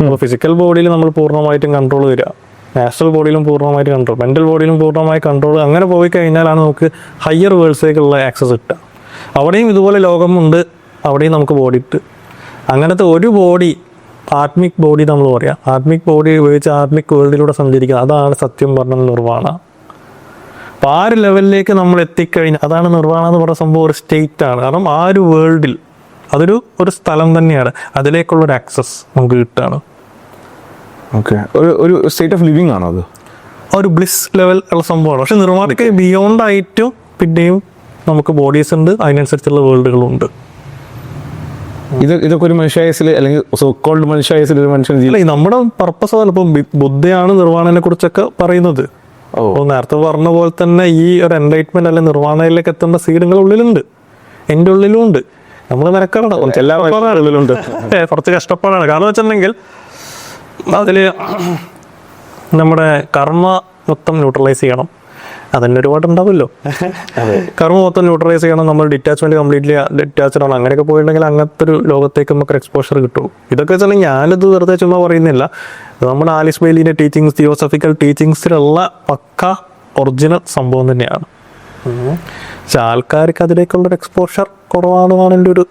അപ്പോൾ ഫിസിക്കൽ ബോഡിയിൽ നമ്മൾ പൂർണമായിട്ടും കൺട്രോൾ വരിക. നാച്ചുറൽ ബോഡിയിലും പൂർണമായിട്ട് കൺട്രോൾ മെന്റൽ ബോഡിയിലും പൂർണമായി കൺട്രോൾ അങ്ങനെ പോയി കഴിഞ്ഞാലാണ് നമുക്ക് ഹയർ വേൾഡ്സിലേക്കുള്ള ആക്സസ് കിട്ടുക. അവിടെയും ഇതുപോലെ ലോകമുണ്ട്. അവിടെയും നമുക്ക് ബോഡി ഇട്ട്. അങ്ങനത്തെ ഒരു ബോഡി ആത്മിക് ബോഡി നമ്മൾ പറയാം. ആത്മിക് ബോഡി ഉപയോഗിച്ച് ആത്മിക് വേൾഡിലൂടെ സഞ്ചരിക്കുക. അതാണ് സത്യം പറഞ്ഞ നിർവാണ. അപ്പോൾ ആ ഒരു ലെവലിലേക്ക് നമ്മൾ എത്തിക്കഴിഞ്ഞാൽ അതാണ് നിർവാണ എന്ന് പറഞ്ഞ സംഭവം ഒരു സ്റ്റേറ്റ് ആണ്. കാരണം ആ ഒരു വേൾഡിൽ അതൊരു ഒരു സ്ഥലം തന്നെയാണ്. അതിലേക്കുള്ള ഒരു ആക്സസ് നമുക്ക് കിട്ടുകയാണ്. ഓക്കെ ഒരു ഒരു സ്റ്റേറ്റ് ഓഫ് ലിവിങ് ആണോ അത്? ഒരു ബ്ലിസ് ലെവൽ ഉള്ള സംഭവമാണ്. പക്ഷെ നിർമ്മാണക്ക് ബിയോണ്ട് ആയിട്ടും പിന്നെയും നമുക്ക് ബോഡീസ് ഉണ്ട്. അതിനനുസരിച്ചുള്ള വേൾഡുകളും ഉണ്ട് ഇത് ഇതൊക്കെ ഒരു മനുഷ്യായസിൽ അല്ലെങ്കിൽ സോക്കോൾഡ് കോൾഡ് മനുഷ്യായസിൽ ഒരു മനുഷ്യൻ അല്ല നമ്മുടെ പർപ്പസ് അതല്ല ഇപ്പം ബുദ്ധയാണ് നിർവാണനെ കുറിച്ചൊക്കെ പറയുന്നത്. ഓ. അപ്പോൾ നേരത്തെ പറഞ്ഞ പോലെ തന്നെ ഈ ഒരു എൻലൈറ്റ്മെന്റ് അല്ലെങ്കിൽ നിർവാണയിലേക്ക് എത്തേണ്ട സീഡുകൾ ഉള്ളിലുണ്ട് എന്റെ ഉള്ളിലും ഉണ്ട് നമ്മൾ എല്ലാ കഷ്ടപ്പാടാണ്. ഉള്ളിലുണ്ട്. കുറച്ച് കഷ്ടപ്പാടാണ്. കാരണം വെച്ചിട്ടുണ്ടെങ്കിൽ അതിൽ നമ്മുടെ കർമ്മ മൊത്തം ന്യൂട്രലൈസ് ചെയ്യണം. അതന്നെ ഒരുപാട് ഉണ്ടാവുമല്ലോ കർമ്മ മൊത്തം ന്യൂട്രലൈസ് ചെയ്യണം. നമ്മൾ ഡിറ്റാച്ച്മെന്റ് കംപ്ലീറ്റ്ലി ഡിറ്റാച്ച്ഡ് ആണ്. അങ്ങനെയൊക്കെ പോയിട്ടുണ്ടെങ്കിൽ അങ്ങനത്തെ ഒരു ലോകത്തേക്ക് നമുക്ക് എക്സ്പോഷർ കിട്ടും. ഇതൊക്കെ വെച്ചിട്ടുണ്ടെങ്കിൽ ഞാനിത് വെറുതെ ചുമ്മാ പറയുന്നില്ല. നമ്മുടെ ആലിസ് ബെയിലിന്റെ ടീച്ചിങ്സ് തിയോസഫിക്കൽ ടീച്ചിങ്സിലുള്ള പക്ക ഒറിജിനൽ സംഭവം തന്നെയാണ്. പക്ഷെ ആൾക്കാർക്ക് അതിലേക്കുള്ളൊരു എക്സ്പോഷർ കുറവാണെന്നാണ് എന്റെ ഒരു